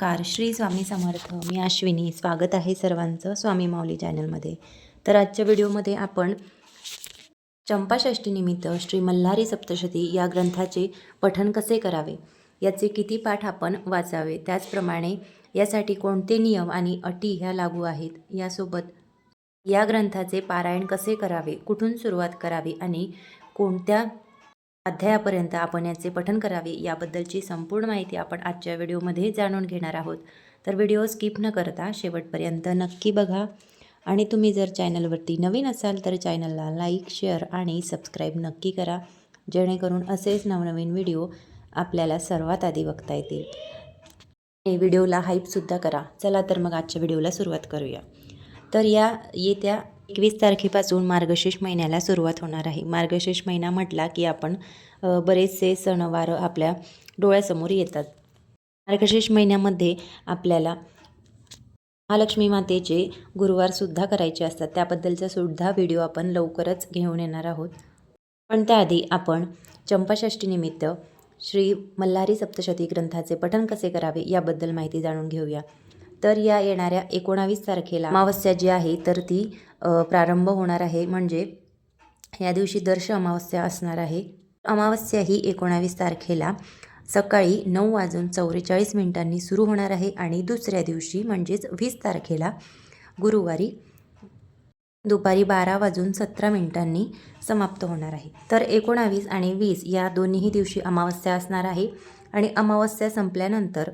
नमस्कार. श्री स्वामी समर्थ. मी अश्विनी. स्वागत आहे सर्वांचं स्वामी माऊली चॅनलमध्ये. तर आजच्या व्हिडिओमध्ये आपण चंपाषष्टीनिमित्त श्री मल्हारी सप्तशती या ग्रंथाचे पठण कसे करावे? याचे किती पाठ आपण वाचावे? त्याचप्रमाणे यासाठी कोणते नियम आणि अटी ह्या लागू आहेत? यासोबत या ग्रंथाचे पारायण कसे करावे? कुठून सुरुवात करावी? आणि कोणत्या अध्यायापर्यंत आपण याचे पठन करावे याबद्दलची संपूर्ण माहिती आपण आजच्या व्हिडिओमध्ये जाणून घेणार आहोत. तर व्हिडिओ स्किप न करता शेवटपर्यंत नक्की बघा. आणि तुम्ही जर चॅनलवरती नवीन असाल तर चॅनलला लाईक शेअर आणि सबस्क्राईब नक्की करा जेणेकरून असेच नवनवीन व्हिडिओ आपल्याला सर्वात आधी बघता येतील. हे व्हिडिओला हाईपसुद्धा करा. चला तर मग आजच्या व्हिडिओला सुरुवात करूया. तर या येत्या एकवीस तारखेपासून मार्गशीर्ष महिन्याला सुरुवात होणार आहे. मार्गशीर्ष महिना म्हटला की आपण बरेचसे सणवार आपल्या डोळ्यासमोर येतात. मार्गशीर्ष महिन्यामध्ये आपल्याला महालक्ष्मी मातेचे गुरुवारसुद्धा करायचे असतात. त्याबद्दलचा सुद्धा व्हिडिओ आपण लवकरच घेऊन येणार आहोत. पण त्याआधी आपण चंपाषष्टीनिमित्त श्री मल्हारी सप्तशती ग्रंथाचे पठण कसे करावे याबद्दल माहिती जाणून घेऊया. तर या येणाऱ्या एकोणावीस तारखेला अमावस्या जी आहे तर ती प्रारंभ होणार आहे. म्हणजे या दिवशी दर्श अमावस्या असणार आहे. अमावस्या ही एकोणावीस तारखेला सकाळी नऊ वाजून चौवेचाळीस मिनिटांनी सुरू होणार आहे आणि दुसऱ्या दिवशी म्हणजेच वीस तारखेला गुरुवारी दुपारी बारा वाजून सतरा मिनिटांनी समाप्त होणार आहे. तर एकोणावीस आणि वीस या दोन्हीही दिवशी अमावस्या असणार आहे आणि अमावस्या संपल्यानंतर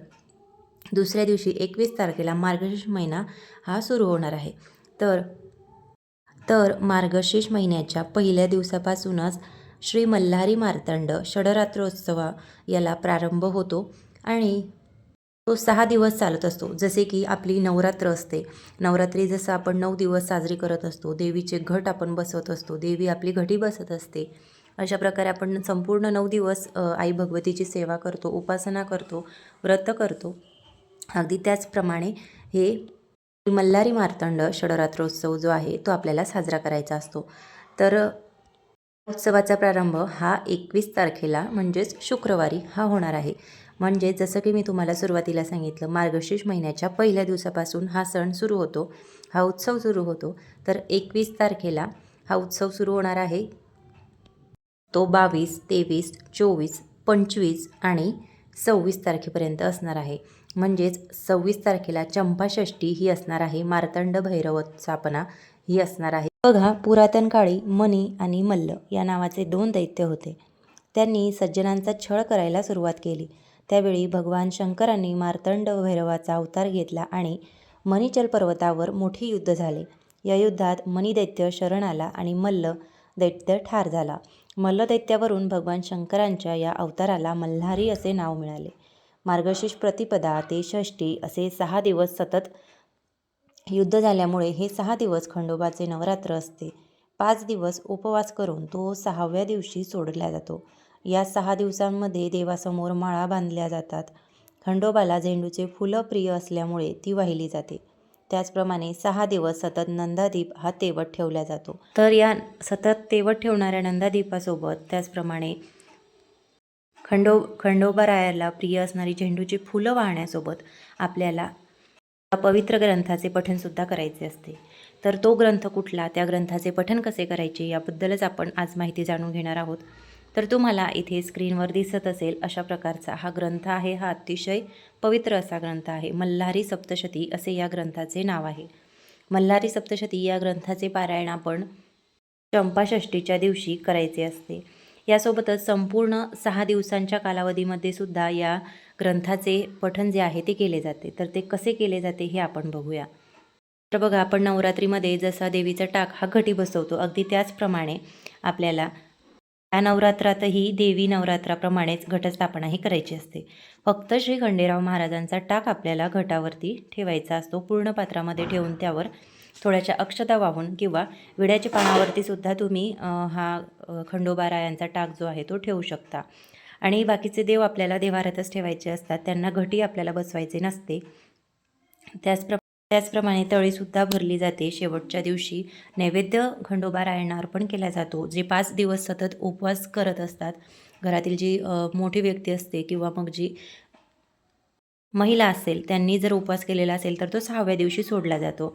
दुसऱ्या दिवशी एकवीस तारखेला मार्गशीर्ष महिना हा सुरू होणार आहे. तर तर मार्गशीर्ष महिन्याच्या पहिल्या दिवसापासूनच श्री मल्हारी मार्तंड षडरात्रोत्सव याला प्रारंभ होतो आणि तो सहा दिवस चालत असतो. जसे की आपली नवरात्र असते. नवरात्री जसं आपण नऊ दिवस साजरी करत असतो देवीचे घट आपण बसवत असतो देवी आपली घटी बसत असते. अशा प्रकारे आपण संपूर्ण नऊ दिवस आई भगवतीची सेवा करतो उपासना करतो व्रत करतो. अगदी त्याचप्रमाणे हे मल्हारी मार्तंड षडरात्रोत्सव जो आहे तो आपल्याला साजरा करायचा असतो. तर उत्सवाचा प्रारंभ हा एकवीस तारखेला म्हणजेच शुक्रवारी हा होणार आहे. म्हणजे जसं की मी तुम्हाला सुरुवातीला सांगितलं मार्गशीर्ष महिन्याच्या पहिल्या दिवसापासून हा सण सुरू होतो हा उत्सव सुरू होतो. तर एकवीस तारखेला हा उत्सव सुरू होणार आहे. तो बावीस तेवीस चोवीस पंचवीस आणि सव्वीस तारखेपर्यंत असणार आहे. म्हणजेच सव्वीस तारखेला चंपाषष्ठी ही असणार आहे मार्तंड भैरवस्थापना ही असणार आहे. बघा पुरातन काळी मणी आणि मल्ल या नावाचे दोन दैत्य होते. त्यांनी सज्जनांचा छळ करायला सुरुवात केली. त्यावेळी भगवान शंकरांनी मार्तंड भैरवाचा अवतार घेतला आणि मणिचल पर्वतावर मोठे युद्ध झाले. या युद्धात मणिदैत्य शरण आला आणि मल्ल दैत्य ठार झाला. मल्लदैत्यावरून भगवान शंकरांच्या या अवताराला मल्हारी असे नाव मिळाले. मार्गशीर्ष प्रतिपदा ते षष्ठी असे सहा दिवस सतत युद्ध झाल्यामुळे हे सहा दिवस खंडोबाचे नवरात्र असते. पाच दिवस उपवास करून तो सहाव्या दिवशी सोडला जातो. या सहा दिवसांमध्ये देवासमोर माळा बांधल्या जातात. खंडोबाला झेंडूचे फुलं प्रिय असल्यामुळे ती वाहिली जाते. त्याचप्रमाणे सहा दिवस सतत नंदादीप हा तेवत ठेवला जातो. तर या सतत तेवत ठेवणाऱ्या नंदादीपासोबत त्याचप्रमाणे खंडो खंडोबरायाला प्रिय असणारी झेंडूची फुलं वाहण्यासोबत आपल्याला पवित्र ग्रंथाचे पठणसुद्धा करायचे असते. तर तो ग्रंथ कुठला त्या ग्रंथाचे पठण कसे करायचे याबद्दलच आपण आज माहिती जाणून घेणार आहोत. तर तुम्हाला इथे स्क्रीनवर दिसत असेल अशा प्रकारचा हा ग्रंथ आहे. हा अतिशय पवित्र असा ग्रंथ आहे. मल्हारी सप्तशती असे या ग्रंथाचे नाव आहे. मल्हारी सप्तशती या ग्रंथाचे पारायण आपण चंपाषष्टीच्या दिवशी करायचे असते. यासोबतच संपूर्ण सहा दिवसांच्या कालावधीमध्ये सुद्धा या ग्रंथाचे पठन जे आहे ते केले जाते. तर ते कसे केले जाते हे आपण बघूया. तर बघा आपण नवरात्रीमध्ये जसा देवीचा टाक हा घटी बसवतो अगदी त्याचप्रमाणे आपल्याला या नवरात्रातही देवी नवरात्राप्रमाणेच घटस्थापना ही करायची असते. फक्त श्री खंडेराव महाराजांचा टाक आपल्याला घटावरती ठेवायचा असतो पूर्ण पात्रामध्ये ठेवून त्यावर थोड्याशा अक्षता वाहून किंवा विड्याच्या पानावरती सुद्धा तुम्ही हा अ, खंडोबारायांचा टाक जो आहे तो ठेवू शकता. आणि बाकीचे देव आपल्याला देवारातच ठेवायचे असतात. त्यांना घटी आपल्याला बसवायचे नसते. त्याचप्र त्याचप्रमाणे तळीसुद्धा भरली जाते. शेवटच्या दिवशी नैवेद्य खंडोबारायांना अर्पण केला जातो. जे पाच दिवस सतत उपवास करत असतात. घरातील जी मोठी व्यक्ती असते किंवा मग जी महिला असेल त्यांनी जर उपवास केलेला असेल तर तो सहाव्या दिवशी सोडला जातो.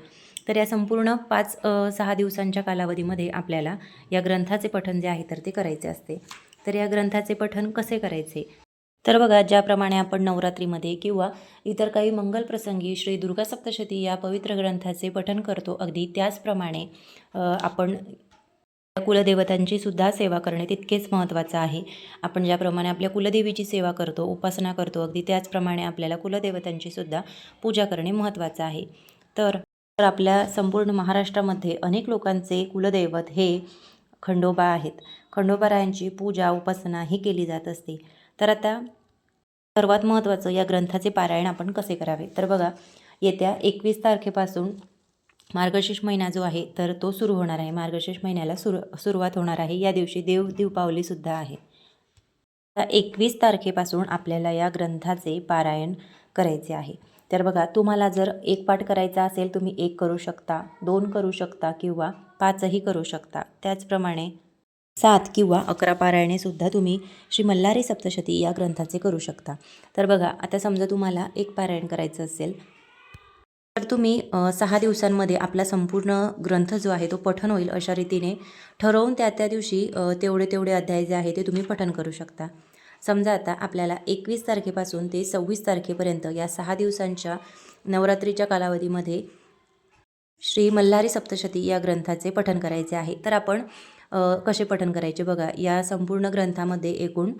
तर या संपूर्ण पाच सहा दिवसांच्या कालावधीमध्ये आपल्याला या ग्रंथाचे पठण जे आहे तर ते करायचे असते. तर या ग्रंथाचे पठण कसे करायचे? तर बघा ज्याप्रमाणे आपण नवरात्रीमध्ये किंवा इतर काही मंगल प्रसंगी श्री दुर्गा सप्तशती या पवित्र ग्रंथाचे पठण करतो अगदी त्याचप्रमाणे आपण कुलदेवतांची सुद्धा सेवा करणे तितकेच महत्त्वाचं आहे. आपण ज्याप्रमाणे आपल्या कुलदेवीची सेवा करतो उपासना करतो अगदी त्याचप्रमाणे आपल्याला कुलदेवतांची सुद्धा पूजा करणे महत्त्वाचं आहे. तर तर आपल्या संपूर्ण महाराष्ट्रामध्ये अनेक लोकांचे कुलदैवत हे खंडोबा आहेत. खंडोबारायांची पूजा उपासना ही केली जात असते. तर आता सर्वात महत्त्वाचं या ग्रंथाचे पारायण आपण कसे करावे? तर बघा येत्या एकवीस तारखेपासून मार्गशीर्ष महिना जो आहे तर तो सुरू होणार आहे. मार्गशीर्ष महिन्याला सुरू सुरुवात होणार आहे. या दिवशी देव दीपावलीसुद्धा आहे. एकवीस तारखेपासून आपल्याला या ग्रंथाचे पारायण करायचे आहे. तर बघा तुम्हाला जर एक पाठ करायचा असेल तुम्ही एक करू शकता दोन करू शकता किंवा पाचही करू शकता. त्याचप्रमाणे सात किंवा अकरा पारायणेसुद्धा तुम्ही श्री मल्हारी सप्तशती या ग्रंथाचे करू शकता. तर बघा आता समजा तुम्हाला एक पारायण करायचं असेल तर तुम्ही सहा दिवसांमध्ये आपला संपूर्ण ग्रंथ जो आहे तो पठन होईल अशा रीतीने ठरवून त्या त्या दिवशी तेवढे तेवढे अध्याय जे आहे ते तुम्ही पठन करू शकता. समजा आता आपल्याला एकवीस तारखेपासून ते सव्वीस तारखेपर्यंत या सहा दिवसांच्या नवरात्रीच्या कालावधीमध्ये श्री मल्हारी सप्तशती या ग्रंथाचे पठण करायचे आहे. तर आपण कसे पठण करायचे बघा. या संपूर्ण ग्रंथामध्ये एकूण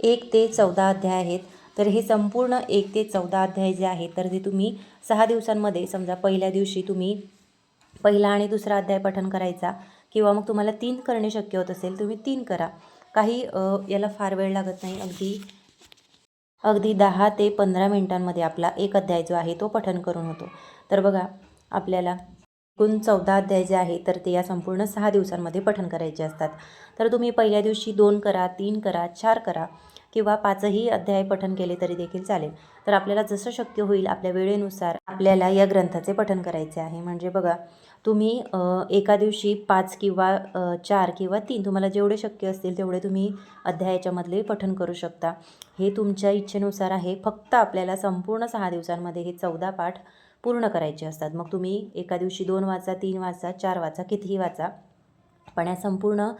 एक ते चौदा अध्याय आहेत. तर हे संपूर्ण एक ते चौदा अध्याय जे आहेत तर ते तुम्ही सहा दिवसांमध्ये समजा पहिल्या दिवशी तुम्ही पहिला आणि दुसरा अध्याय पठण करायचा किंवा मग तुम्हाला तीन करणे शक्य होत असेल तुम्ही तीन करा. काही याला फार वेळ लागत नाही. अगदी अगदी दहा ते पंधरा मिनिटांमध्ये आपला एक अध्याय जो आहे तो पठन करून होतो. तर बघा आपल्याला एकूण चौदा अध्याय जे आहे तर ते या संपूर्ण सहा दिवसांमध्ये पठन करायचे असतात. तर तुम्ही पहिल्या दिवशी दोन करा तीन करा चार करा किंवा पाचही अध्याय पठन केले तरी देखील चालेल. तर आपल्याला जसं शक्य होईल आपल्या वेळेनुसार आपल्याला या ग्रंथाचे पठन करायचे आहे. म्हणजे बघा तुम्ही एका दिवशी पाच किंवा चार किंवा तीन तुम्हाला जेवढे शक्य असतील तेवढे तुम्ही अध्यायाच्यामधले पठण करू शकता. हे तुमच्या इच्छेनुसार आहे. फक्त आपल्याला संपूर्ण सहा दिवसांमध्ये हे चौदा पाठ पूर्ण करायचे असतात. मग तुम्ही एका दिवशी दोन वाचा तीन वाचा चार वाचा कितीही वाचा. पण या संपूर्ण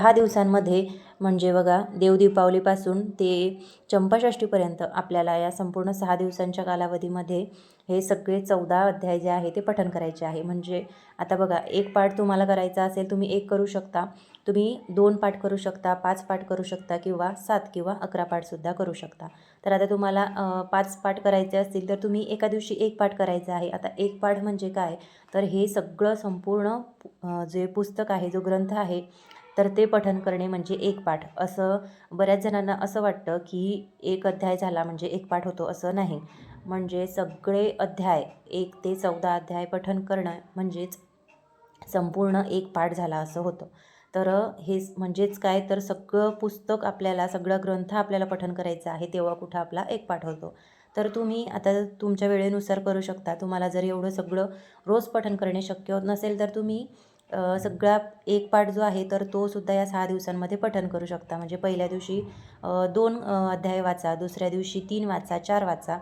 दहा दिवसांमध्ये म्हणजे बघा देव दीपावलीपासून ते चंपाषष्टीपर्यंत आपल्याला या संपूर्ण सहा दिवसांच्या कालावधीमध्ये हे सगळे चौदा अध्याय जे आहे ते पठण करायचे आहे. म्हणजे आता बघा एक पाठ तुम्हाला करायचा असेल तुम्ही एक करू शकता. तुम्ही दोन पाठ करू शकता पाच पाठ करू शकता किंवा सात किंवा अकरा पाठसुद्धा करू शकता. तर आता तुम्हाला पाच पाठ करायचे असतील तर तुम्ही एका दिवशी एक पाठ करायचा आहे. आता एक पाठ म्हणजे काय? तर हे सगळं संपूर्ण जे पुस्तक आहे जो ग्रंथ आहे तर ते पठन करणे म्हणजे एक पाठ. असं बऱ्याच जणांना असं वाटतं की एक अध्याय झाला म्हणजे एक पाठ होतो असं नाही. म्हणजे सगळे अध्याय एक ते चौदा अध्याय पठन करणं म्हणजेच संपूर्ण एक पाठ झाला असं होतं. तर हे म्हणजेच काय? तर सगळं पुस्तक आपल्याला सगळं ग्रंथ आपल्याला पठन करायचं आहे तेव्हा कुठं आपला एक पाठ होतो. तर तुम्ही आता तुमच्या वेळेनुसार करू शकता. तुम्हाला जर एवढं सगळं रोज पठन करणे शक्य होत नसेल तर तुम्ही सगळा एक पाठ जो आहे तर तो सुद्धा या सहा दिवसांमध्ये पठन करू शकता. म्हणजे पहिल्या दिवशी दोन अध्याय वाचा दुसऱ्या दिवशी तीन वाचा चार वाचा.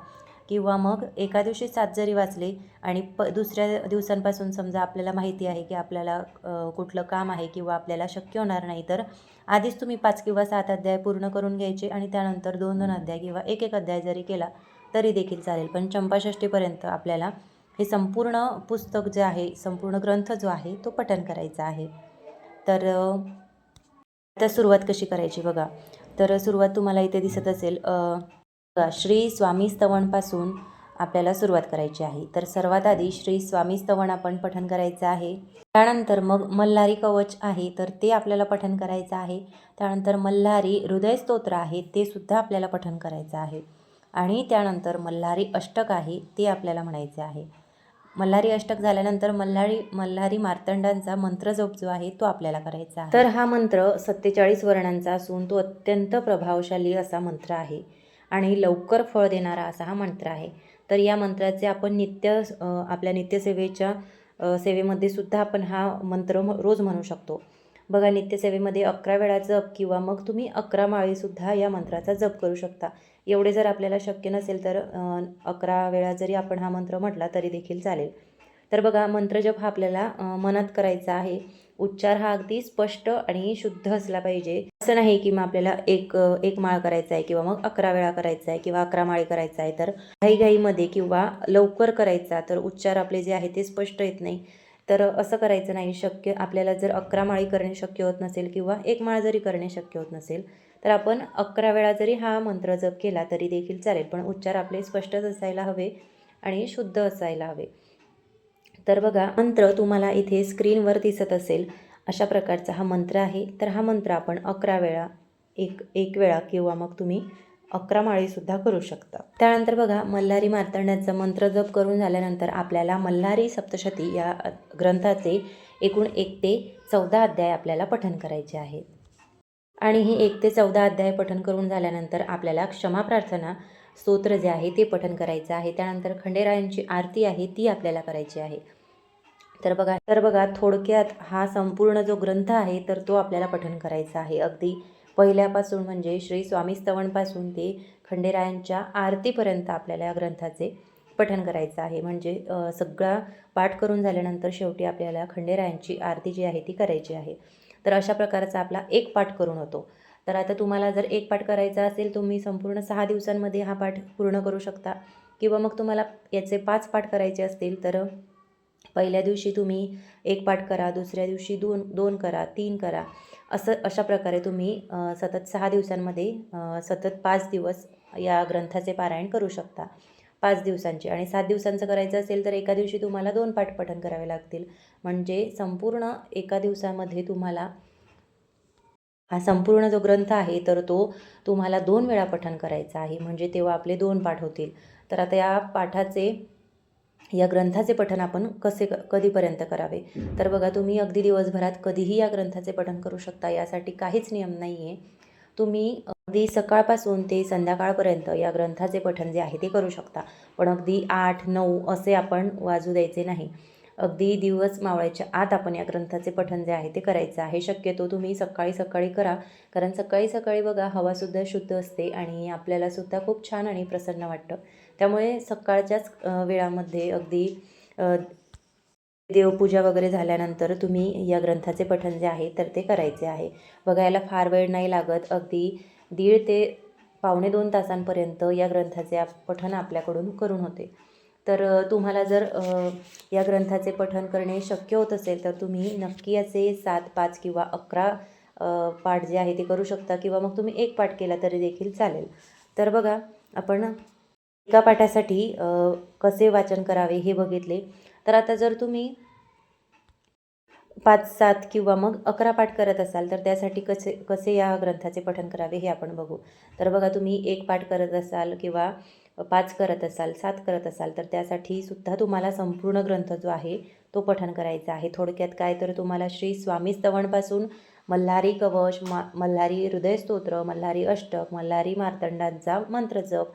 किंवा मग एका दिवशी सात जरी वाचले आणि प दुसऱ्या दिवसांपासून समजा आपल्याला माहिती आहे की आपल्याला कुठलं काम आहे किंवा आपल्याला शक्य होणार नाही तर आधीच तुम्ही पाच किंवा सात अध्याय पूर्ण करून घ्यायचे आणि त्यानंतर दोन दोन अध्याय किंवा एक एक अध्याय जरी केला तरी देखील चालेल. पण चंपाषष्टीपर्यंत आपल्याला हे संपूर्ण पुस्तक जे आहे संपूर्ण ग्रंथ जो आहे तो पठन करायचा आहे. तर आता सुरुवात कशी करायची बघा. तर सुरुवात तुम्हाला इथे दिसत असेल श्री स्वामी स्तवनपासून आपल्याला सुरुवात करायची आहे. तर सर्वात आधी श्री स्वामी स्तवन आपण पठन करायचं आहे. त्यानंतर मग मल्हारी कवच आहे तर ते आपल्याला पठन करायचं आहे. त्यानंतर मल्हारी हृदय स्तोत्र आहे ते सुद्धा आपल्याला पठन करायचं आहे. आणि त्यानंतर मल्हारी अष्टक आहे ते आपल्याला म्हणायचे आहे. मल्हारी अष्टक झाल्यानंतर मल्हारी मल्हारी मार्तंडांचा मंत्र जप जो आहे तो आपल्याला करायचा आहे. तर हा मंत्र सत्तेचाळीस वर्णांचा असून तो अत्यंत प्रभावशाली असा मंत्र आहे. आणि लवकर फळ देणारा असा हा मंत्र आहे. तर या मंत्राचे आपण नित्य आपल्या नित्यसेवेच्या सेवेमध्ये सुद्धा आपण हा मंत्र म- रोज म्हणू शकतो. बघा नित्यसेवेमध्ये अकरा वेळा जप किंवा मग तुम्ही अकरा माळीसुद्धा या मंत्राचा जप करू शकता. एवढे जर आपल्याला शक्य नसेल तर अकरा वेळा जरी आपण हा मंत्र म्हटला तरी देखील चालेल. तर बघा मंत्रजप हा आपल्याला मनात करायचा आहे. उच्चार हा अगदी स्पष्ट आणि शुद्ध असला पाहिजे. असं नाही की मग आपल्याला एक एक माळ करायचा आहे किंवा मग अकरा वेळा करायचा आहे किंवा अकरा माळी करायचा आहे तर घाईघाईमध्ये किंवा लवकर करायचा तर उच्चार आपले जे आहे ते स्पष्ट येत नाही. तर असं करायचं नाही. शक्य आपल्याला जर अकरा माळी करणे शक्य होत नसेल किंवा एक माळ जरी करणे शक्य होत नसेल तर आपण अकरा वेळा जरी हा मंत्र जप केला तरी देखील चालेल पण उच्चार आपले स्पष्टच असायला हवे आणि शुद्ध असायला हवे. तर बघा मंत्र तुम्हाला इथे स्क्रीनवर दिसत असेल. अशा प्रकारचा हा मंत्र आहे. तर हा मंत्र आपण अकरा वेळा एक एक वेळा किंवा मग तुम्ही अकरा माळीसुद्धा करू शकता. त्यानंतर बघा मल्हारी मार्तंडाचा मंत्र जप करून झाल्यानंतर आपल्याला मल्हारी सप्तशती या ग्रंथाचे एकूण एक ते चौदा अध्याय आपल्याला पठन करायचे आहेत. आणि हे एक ते चौदा अध्याय पठन करून झाल्यानंतर आपल्याला क्षमा प्रार्थना स्तोत्र जे आहे ते पठन करायचं आहे. त्यानंतर खंडेरायांची आरती आहे ती आपल्याला करायची आहे. तर बघा तर बघा थोडक्यात हा संपूर्ण जो ग्रंथ आहे तर तो आपल्याला पठन करायचा आहे. अगदी पहिल्यापासून म्हणजे श्री स्वामीस्तवणपासून ते खंडेरायांच्या आरतीपर्यंत आपल्याला या ग्रंथाचे पठन करायचं आहे. म्हणजे सगळा पाठ करून झाल्यानंतर शेवटी आपल्याला खंडेरायांची आरती जी आहे ती करायची आहे. तर अशा प्रकारचा आपला एक पाठ करून होतो. तर आता तुम्हाला जर एक पाठ करायचा असेल तुम्ही संपूर्ण सहा दिवसांमध्ये हा पाठ पूर्ण करू शकता. किंवा मग तुम्हाला याचे पाच पाठ करायचे असतील तर पहिल्या दिवशी तुम्ही एक पाठ करा दुसऱ्या दिवशी दोन दोन करा तीन करा. असं अशा प्रकारे तुम्ही सतत सहा दिवसांमध्ये सतत पाच दिवस या ग्रंथाचे पारायण करू शकता. पाच दिवसांचे. आणि सात दिवसांचं करायचं असेल तर एका दिवशी तुम्हाला दोन पाठ पठण करावे लागतील. म्हणजे संपूर्ण एका दिवसामध्ये तुम्हाला हा संपूर्ण जो ग्रंथ आहे तर तो तुम्हाला दोन वेळा पठण करायचा आहे. म्हणजे तेव्हा आपले दोन पाठ होतील. तर आता या पाठाचे या ग्रंथाचे पठण आपण कसे क कधीपर्यंत करावे? तर बघा तुम्ही अगदी दिवसभरात कधीही या ग्रंथाचे पठण करू शकता. यासाठी काहीच नियम नाही आहे तुम्ही अगदी सकाळपासून ते संध्याकाळपर्यंत या ग्रंथाचे पठण जे आहे ते करू शकता. पण अगदी आठ नऊ असे आपण वाजू द्यायचे नाही. अगदी दिवस मावळायच्या आत आपण या ग्रंथाचे पठण जे आहे ते करायचं आहे. शक्यतो तुम्ही सकाळी सकाळी करा. कारण सकाळी सकाळी बघा हवासुद्धा शुद्ध असते आणि आपल्यालासुद्धा खूप छान आणि प्रसन्न वाटतं. त्यामुळे सकाळच्याच वेळामध्ये अगदी देवपूजा वगैरे झाल्यानंतर तुम्ही या ग्रंथाचे पठण जे आहे तर ते करायचे आहे. बघायला फार वेळ नाही लागत. अगदी दीड ते पावणे दोन तासांपर्यंत या ग्रंथाचे आप पठण आपल्याकडून करून होते. तर तुम्हाला जर या ग्रंथाचे पठन करणे शक्य होत असेल तर तुम्ही नक्की याचे सात पाच किंवा अकरा पाठ जे आहे ते करू शकता किंवा मग तुम्ही एक पाठ केला तरी देखील चालेल. तर बघा आपण एका पाठासाठी कसे वाचन करावे हे बघितले. तर आता जर तुम्ही पाच सात किंवा मग अकरा पाठ करत असाल तर त्यासाठी कसे कसे या ग्रंथाचे पठन करावे हे आपण बघू. तर बघा तुम्ही एक पाठ करत असाल किंवा पाच करत असाल सात करत असाल तर त्यासाठी सुद्धा तुम्हाला संपूर्ण ग्रंथ जो आहे तो पठण करायचा आहे. थोडक्यात काय तर तुम्हाला श्री स्वामी स्तवणपासून मल्हारी कवच मा मल्हारी हृदयस्तोत्र मल्हारी अष्टक मल्हारी मार्तंडांचा मंत्रजप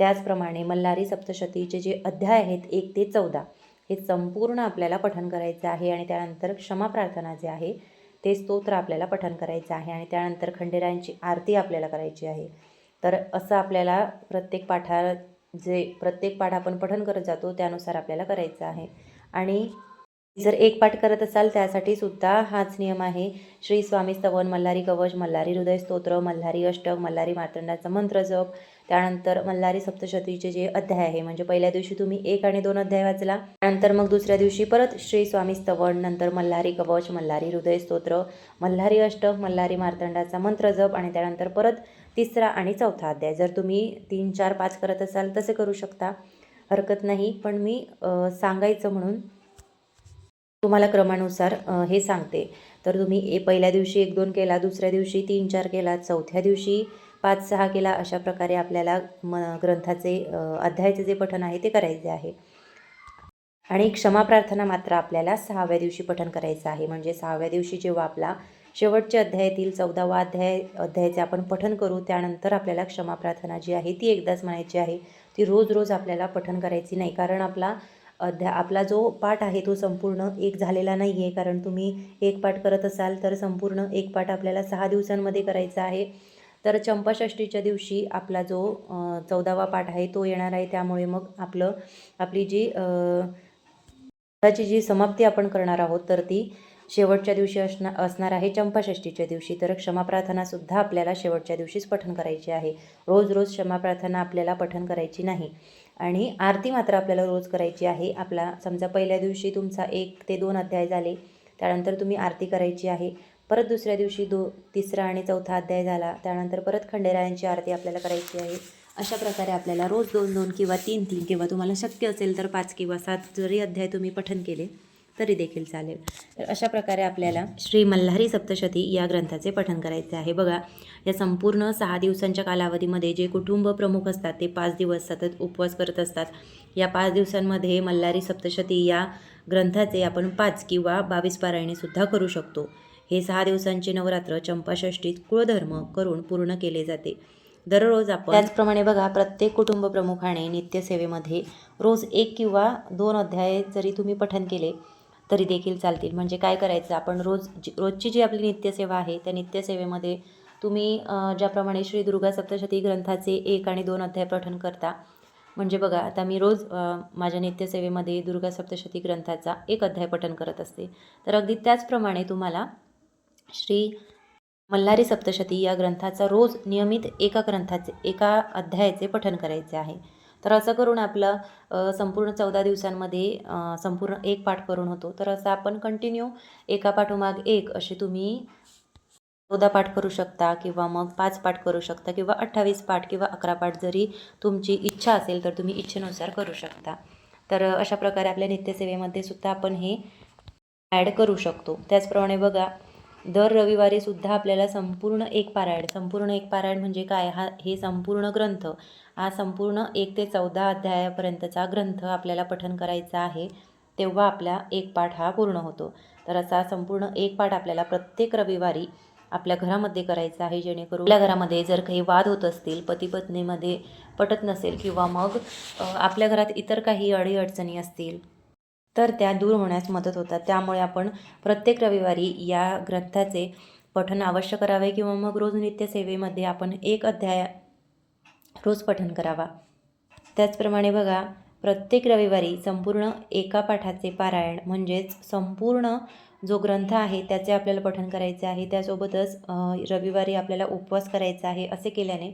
त्याचप्रमाणे मल्हारी सप्तशतीचे जे अध्याय आहेत एक ते चौदा हे संपूर्ण आपल्याला पठण करायचं आहे आणि त्यानंतर क्षमा प्रार्थना जे आहे ते स्तोत्र आपल्याला पठण करायचं आहे आणि त्यानंतर खंडेरायांची आरती आपल्याला करायची आहे. तर असं आपल्याला प्रत्येक पाठा जे प्रत्येक पाठ आपण पठन करत जातो त्यानुसार आपल्याला करायचं आहे. आणि जर एक पाठ करत असाल त्यासाठी सुद्धा हाच नियम आहे. श्री स्वामी स्तवन मल्हारी कवच मल्हारी हृदय स्तोत्र मल्हारी अष्टक मल्हारी मार्तंडाचा मंत्र जप त्यानंतर मल्हारी सप्तशतीचे जे अध्याय आहे म्हणजे पहिल्या दिवशी तुम्ही एक आणि दोन अध्याय वाचला त्यानंतर मग दुसऱ्या दिवशी परत श्री स्वामी स्तवन नंतर मल्हारी कवच मल्हारी हृदय स्तोत्र मल्हारी अष्टक मल्हारी मार्तंडाचा मंत्र जप आणि त्यानंतर परत तिसरा आणि चौथा अध्याय. जर तुम्ही तीन चार पाच करत असाल तसे करू शकता. हरकत नाही पण मी सांगायचं म्हणून तुम्हाला क्रमानुसार हे सांगते. तर तुम्ही ए पहिल्या दिवशी एक दोन केला दुसऱ्या दिवशी तीन चार केला चौथ्या दिवशी पाच सहा केला अशा प्रकारे आपल्याला म ग्रंथाचे अध्यायाचे जे पठण आहे ते करायचे आहे. आणि क्षमा प्रार्थना मात्र आपल्याला सहाव्या दिवशी पठण करायचं आहे. म्हणजे सहाव्या दिवशी जेव्हा आपला शेवटच्या अध्यायातील चौदावा अध्याय अध्यायाचे आपण पठन करू. त्यानंतर आपल्याला क्षमा प्रार्थना जी आहे ती एकदाच म्हणायची आहे. ती रोज रोज आपल्याला पठन करायची नाही. कारण आपला अध्या आपला जो पाठ आहे तो संपूर्ण एक झालेला नाही आहे कारण तुम्ही एक पाठ करत असाल तर संपूर्ण एक पाठ आपल्याला सहा दिवसांमध्ये करायचा आहे. तर चंपाषष्टीच्या दिवशी आपला जो चौदावा पाठ आहे तो येणार आहे. त्यामुळे मग आपलं आपली जी पाठाची जी समाप्ती आपण करणार आहोत तर ती शेवटच्या दिवशी असणार असणार आहे चंपाषष्टीच्या दिवशी. तर क्षमा प्रार्थनासुद्धा आपल्याला शेवटच्या दिवशीच पठण करायची आहे. रोज रोज क्षमा प्रार्थना आपल्याला पठण करायची नाही. आणि आरती मात्र आपल्याला रोज करायची आहे. आपला समजा पहिल्या दिवशी तुमचा एक ते दोन अध्याय झाले त्यानंतर तुम्ही आरती करायची आहे. परत दुसऱ्या दिवशी दो तिसरा आणि चौथा अध्याय झाला त्यानंतर परत खंडेरायांची आरती आपल्याला करायची आहे. अशा प्रकारे आपल्याला रोज दोन दोन किंवा तीन तीन किंवा तुम्हाला शक्य असेल तर पाच किंवा सात जरी अध्याय तुम्ही पठन केले तरी देखील चालेल. तर अशा प्रकारे आपल्याला श्री मल्हारी सप्तशती या ग्रंथाचे पठण करायचे आहे. बघा या संपूर्ण सहा दिवसांच्या कालावधीमध्ये जे कुटुंब प्रमुख असतात ते पाच दिवस सतत उपवास करत असतात. या पाच दिवसांमध्ये मल्हारी सप्तशती या ग्रंथाचे आपण पाच किंवा बावीस पारायणेसुद्धा करू शकतो. हे सहा दिवसांचे नवरात्र चंपाषष्टीत कुळधर्म करून पूर्ण केले जाते. दररोज आपण त्याचप्रमाणे बघा प्रत्येक कुटुंब प्रमुखाने नित्यसेवेमध्ये रोज एक किंवा दोन अध्याय जरी तुम्ही पठन केले तरी देखील चालतील. म्हणजे काय करायचं? आपण रोज जी रोजची जी आपली नित्यसेवा आहे त्या नित्यसेवेमध्ये तुम्ही ज्याप्रमाणे श्री दुर्गा सप्तशती ग्रंथाचे एक आणि दोन अध्याय पठण करता. म्हणजे बघा आता मी रोज माझ्या नित्यसेवेमध्ये दुर्गा सप्तशती ग्रंथाचा एक अध्याय पठण करत असते. तर अगदी त्याचप्रमाणे तुम्हाला श्री मल्हारी सप्तशती या ग्रंथाचा रोज नियमित एका ग्रंथाचे एका अध्यायाचे पठण करायचे आहे. तर असं करून आपलं संपूर्ण चौदा दिवसांमध्ये संपूर्ण एक पाठ करून होतो. तर असं आपण कंटिन्यू एका पाठोमाग एक असे तुम्ही चौदा पाठ करू शकता किंवा मग पाच पाठ करू शकता किंवा अठ्ठावीस पाठ किंवा अकरा पाठ जरी तुमची इच्छा असेल तर तुम्ही इच्छेनुसार करू शकता. तर अशा प्रकारे आपल्या नित्यसेवेमध्ये सुद्धा आपण हे ॲड करू शकतो. त्याचप्रमाणे बघा दर रविवारी सुद्धा आपल्याला संपूर्ण एक पारायण संपूर्ण एक पारायण म्हणजे काय? हा हे संपूर्ण ग्रंथ हा संपूर्ण एक ते चौदा अध्यायापर्यंतचा ग्रंथ आपल्याला पठन करायचा आहे तेव्हा आपला एक पाठ हा पूर्ण होतो. तर असा संपूर्ण एक पाठ आपल्याला प्रत्येक रविवारी आपल्या घरामध्ये करायचा आहे जेणेकरून आपल्या घरामध्ये जर काही वाद होत असतील पती पत्नीमध्ये पटत नसेल किंवा मग आपल्या घरात इतर काही अडीअडचणी असतील तर त्या दूर होण्यास मदत होतात. त्यामुळे आपण प्रत्येक रविवारी या ग्रंथाचे पठन अवश्य करावे किंवा मग रोज नित्यसेवेमध्ये आपण एक अध्याय रोज पठन करावा. त्याचप्रमाणे बघा प्रत्येक रविवारी संपूर्ण एका पाठाचे पारायण म्हणजेच संपूर्ण जो ग्रंथ आहे त्याचे आपल्याला पठन करायचे आहे. त्यासोबतच रविवारी आपल्याला उपवास करायचा आहे असे केल्याने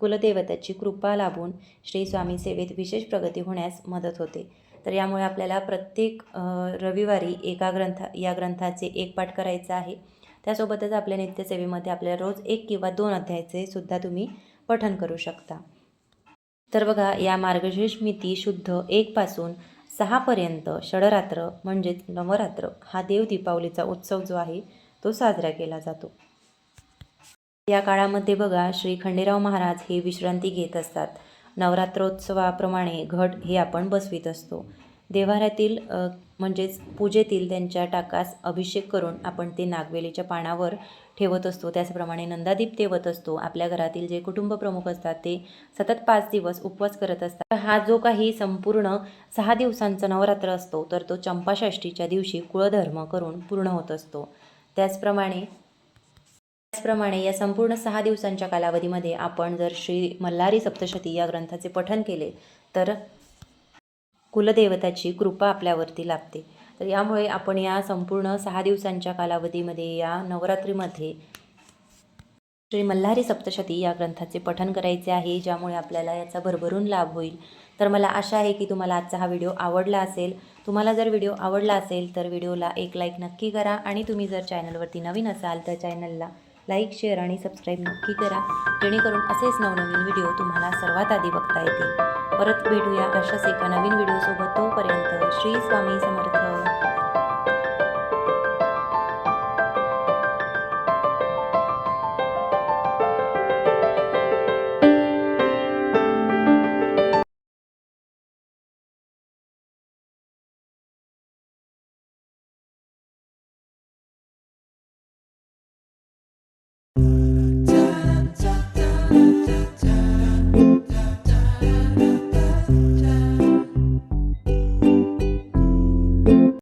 कुलदेवताची कृपा लाभून श्री स्वामी सेवेत विशेष प्रगती होण्यास मदत होते. तर यामुळे आपल्याला प्रत्येक रविवारी एका ग्रंथ या ग्रंथाचे एक पाठ करायचा आहे. त्यासोबतच आपल्या नित्यसेवेमध्ये आपल्याला रोज एक किंवा दोन अध्यायाचे सुद्धा तुम्ही पठन करू शकता. तर बघा या मार्गशीर्ष मिती शुद्ध एकपासून सहापर्यंत षडरात्र म्हणजेच नवरात्र हा देव दीपावलीचा उत्सव जो आहे तो साजरा केला जातो. या काळामध्ये बघा श्री खंडेराव महाराज हे विश्रांती घेत असतात. नवरात्रोत्सवाप्रमाणे घट हे आपण बसवीत असतो. देवाऱ्यातील म्हणजेच पूजेतील त्यांच्या टाकास अभिषेक करून आपण ते नागवेलीच्या पानावर ठेवत असतो. त्याचप्रमाणे नंदादीप ठेवत असतो. आपल्या घरातील जे कुटुंब प्रमुख असतात ते सतत पाच दिवस उपवास करत असतात. हा जो काही संपूर्ण सहा दिवसांचा नवरात्र असतो तर तो चंपाषष्ठीच्या दिवशी कुळधर्म करून पूर्ण होत असतो. त्याचप्रमाणे त्याचप्रमाणे या संपूर्ण सहा दिवसांच्या कालावधीमध्ये आपण जर श्री मल्हारी सप्तशती या ग्रंथाचे पठन केले तर कुलदेवताची कृपा आपल्यावरती लाभते. तर यामुळे आपण या संपूर्ण सहा दिवसांच्या कालावधीमध्ये या नवरात्रीमध्ये श्री मल्हारी सप्तशती या ग्रंथाचे पठन करायचे आहे ज्यामुळे आपल्याला याचा भरभरून लाभ होईल. तर मला आशा आहे की तुम्हाला आजचा हा व्हिडिओ आवडला असेल. तुम्हाला जर व्हिडिओ आवडला असेल तर व्हिडिओला एक लाईक नक्की करा आणि तुम्ही जर चॅनलवरती नवीन असाल तर चॅनलला लाईक शेअर आणि सबस्क्राईब नक्की करा. जेणेकरून असेच नवनवीन व्हिडिओ तुम्हाला सर्वात आधी बघता येतील. परत भेटूया अशाच एका नवीन व्हिडिओसोबत. तोपर्यंत श्री स्वामी समर्थ.